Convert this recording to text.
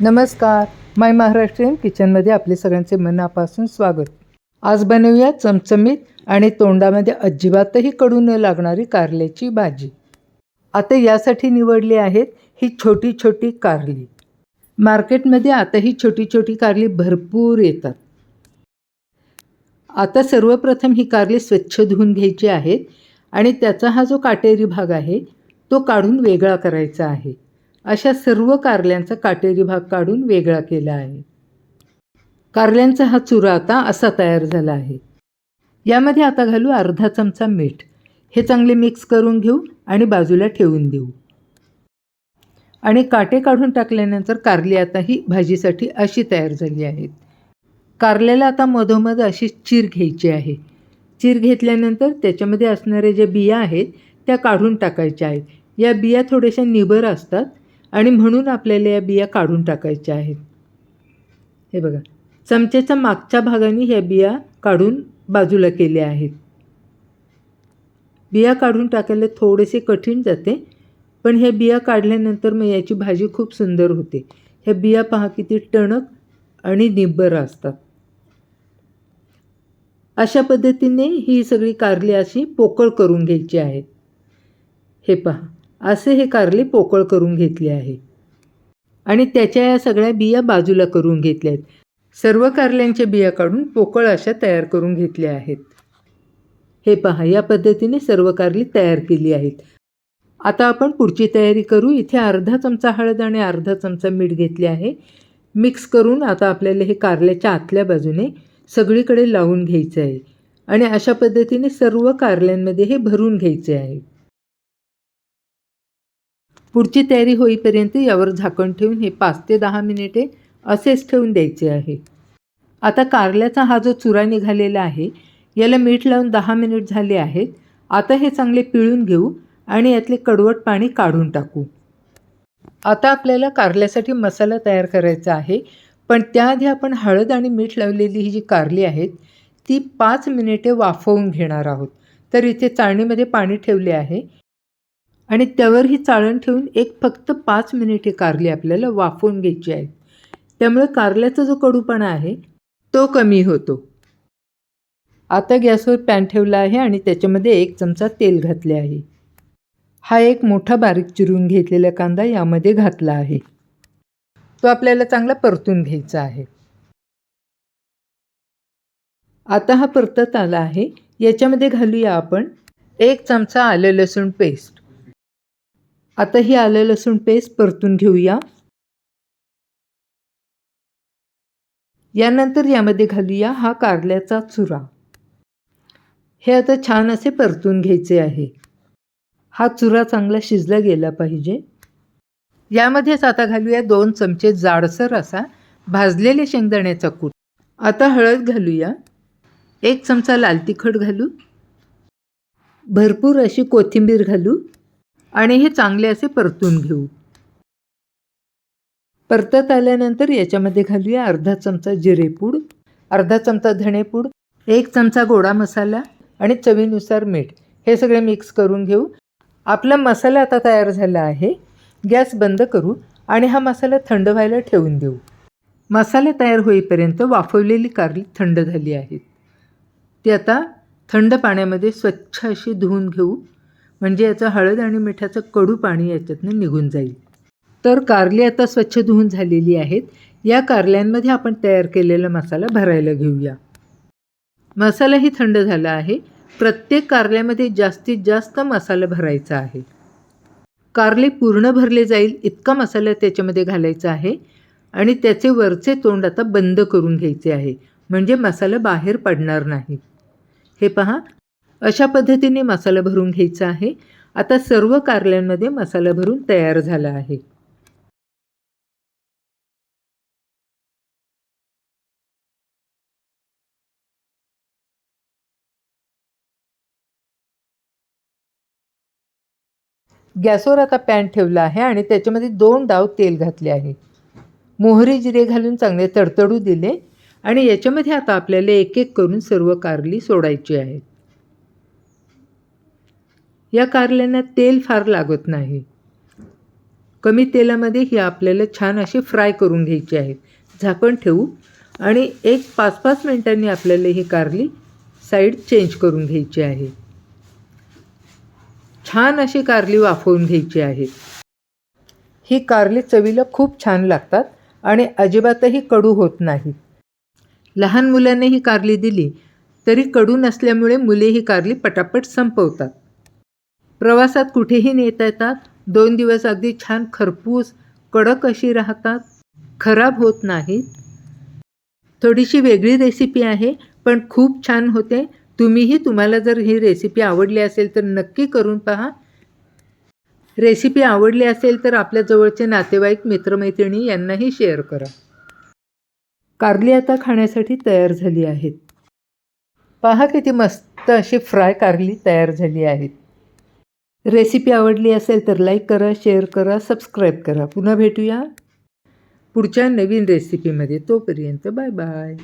नमस्कार. माय महाराष्ट्रीयन किचनमध्ये आपले सगळ्यांचे मनापासून स्वागत. आज बनवूया चमचमीत आणि तोंडामध्ये अजिबातही कडू न लागणारी कारल्याची भाजी. आता यासाठी निवडली आहेत ही छोटी छोटी कारली. मार्केटमध्ये आता ही छोटी छोटी कारली भरपूर येतात. आता सर्वप्रथम ही कारली स्वच्छ धुवून घ्यायची आहेत आणि त्याचा हा जो काटेरी भाग आहे तो काढून वेगळा करायचा आहे. अशा सर्व कारल्यांचा काटेरी भाग काढून वेगळा केला आहे. कारल्यांचा हा चुरा आता असा तयार झाला आहे. यामध्ये आता घालू अर्धा चमचा मीठ. हे चांगले मिक्स करून घेऊ आणि बाजूला ठेवून देऊ. आणि काटे काढून टाकल्यानंतर कारली आता ही भाजीसाठी अशी तयार झाली आहेत. कारल्याला आता मधोमध अशी चीर घ्यायची आहे. चीर घेतल्यानंतर त्याच्यामध्ये असणारे जे बिया आहेत त्या काढून टाकायच्या आहेत. या बिया थोड्याशा निबर असतात आणि म्हणून आपल्याला या बिया काढून टाकायच्या आहेत. हे बघा चमच्याच्या मागच्या भागाने ह्या बिया काढून बाजूला केल्या आहेत. बिया काढून टाकायला थोडेसे कठीण जाते पण ह्या बिया काढल्यानंतर मग याची भाजी खूप सुंदर होते. ह्या बिया पहा किती टणक आणि निब्बर असतात. अशा पद्धतीने ही सगळी कारली अशी पोकळ करून घ्यायची आहे हे पहा. असे हे कारली पोकळ करून घेतले आहे. आणि त्याच्या या सगळ्या बिया बाजूला करून घेतल्या आहेत सर्व कारल्यांच्या बिया काढून पोकळ अशा तयार करून घेतल्या आहेत. हे पहा या पद्धतीने सर्व कारली तयार केली आहेत. आता आपण पुढची तयारी करू. इथे अर्धा चमचा हळद आणि अर्धा चमचा मीठ घेतले आहे. मिक्स करून आता आपल्याला हे कारल्याच्या आतल्या बाजूने सगळीकडे लावून घ्यायचं आहे. आणि अशा पद्धतीने सर्व कारल्यांमध्ये हे भरून घ्यायचे आहे. पुढची तयारी होईपर्यंत यावर झाकण ठेवून हे पाच ते दहा मिनिटे असेच ठेवून द्यायचे आहे. आता कारल्याचा हा जो चुरा निघालेला आहे याला मीठ लावून दहा मिनिट झाले आहेत. आता हे चांगले पिळून घेऊ आणि यातले कडवट पाणी काढून टाकू. आता आपल्याला कारल्यासाठी मसाला तयार करायचा आहे पण त्याआधी आपण हळद आणि मीठ लावलेली ही जी कारली आहेत ती पाच मिनिटे वाफवून घेणार आहोत. तर इथे चाळणीमध्ये पाणी ठेवले आहे. आणि त्यावर ही चाळण ठेवून एक फक्त पाच मिनिटे कारली आपल्याला वाफवून घ्यायची आहे. त्यामुळे कारल्याचा जो कडूपणा आहे तो कमी होतो. आता गॅसवर पॅन ठेवला आहे आणि त्याच्यामध्ये एक चमचा तेल घातले आहे. हा एक मोठा बारीक चिरून घेतलेला कांदा यामध्ये घातला आहे. तो आपल्याला चांगला परतून घ्यायचा आहे. आता हा परतत आला आहे. याच्यामध्ये घालूया आपण एक चमचा आलं लसूण पेस्ट. आता ही आलं लसूण पेस्ट परतून घेऊया. यानंतर यामध्ये घालूया हा कारल्याचा चुरा. हे आता छान असे परतून घ्यायचे आहे. हा चुरा चांगला शिजला गेला पाहिजे. यामध्येच आता घालूया दोन चमचे जाडसर असा भाजलेले शेंगदाण्याचा कूट. आता हळद घालूया. एक चमचा लाल तिखट घालू. भरपूर अशी कोथिंबीर घालू. आणि हे चांगले असे परतून घेऊ. परतत आल्यानंतर याच्यामध्ये घालूया अर्धा चमचा जिरेपूड अर्धा चमचा धणेपूड एक चमचा गोडा मसाला आणि चवीनुसार मीठ. हे सगळे मिक्स करून घेऊ. आपला मसाला आता तयार झाला आहे. गॅस बंद करू आणि हा मसाला थंड व्हायला ठेवून देऊ. मसाला तयार होईपर्यंत वाफवलेली कारली थंड झाली आहेत. ती आता थंड पाण्यामध्ये स्वच्छ अशी धुवून घेऊ. म्हणजे याचं हळद आणि मिठाचं कडू पाणी याच्यातनं निघून जाईल. तर कारली आता स्वच्छ धुवून झालेली आहेत. या कारल्यांमध्ये आपण तयार केलेला मसाला भरायला घेऊया. मसालाही थंड झाला आहे. प्रत्येक कारल्यामध्ये जास्तीत जास्त मसाला भरायचा आहे. कारले पूर्ण भरले जाईल इतका मसाला त्याच्यामध्ये घालायचा आहे. आणि त्याचे वरचे तोंड आता बंद करून घ्यायचे आहे. म्हणजे मसाला बाहेर पडणार नाही. हे पहा अशा पद्धतीने मसाला भरून घ्यायचा आहे. आता सर्व कारल्यांमध्ये मसाला भरून तयार झाला आहे. गॅसवर आता पॅन ठेवला आहे आणि त्याच्यामध्ये दोन डाव तेल घातले आहे. मोहरी जिरे घालून चांगले तडतडू दिले आणि याच्यामध्ये आता आपल्याला एक एक करून सर्व कारली सोडायची आहेत. या कारल्यांना तेल फार लागत नाही. कमी तेलामध्ये ही आपल्याला छान अशी फ्राय करून घ्यायची आहेत झाकण ठेवू आणि एक पाच पाच मिनटांनी आपल्याला ही कारली साईड चेंज करून घ्यायची आहे. छान अशी कारली वाफवून घ्यायची आहे. ही कारली चवीला खूप छान लागतात आणि अजिबातही कडू होत नाही. लहान मुलांना ही कारली दिली तरी कडू नसल्यामुळे मुले ही कारली पटापट संपवतात. प्रवासात कुठेही नेता येतात. दोन दिवस अगदी छान खरपूस कडक अशी राहतात. खराब होत नाहीत. थोडीशी वेगळी रेसिपी आहे पण खूप छान होते. तुम्हीही तुम्हाला जर ही रेसिपी आवडली असेल तर नक्की करून पहा. रेसिपी आवडली असेल तर आपल्या जवळचे नातेवाईक मित्रमैत्रिणी यांनाही शेअर करा. कारली आता खाण्यासाठी तयार झाली आहेत. पहा किती मस्त अशी फ्राय कारली तयार झाली आहेत रेसिपी आवडली असेल तर लाईक करा शेअर करा सबस्क्राईब करा. पुन्हा भेटूया पुढच्या नवीन रेसिपीमध्ये. तोपर्यंत बाय बाय.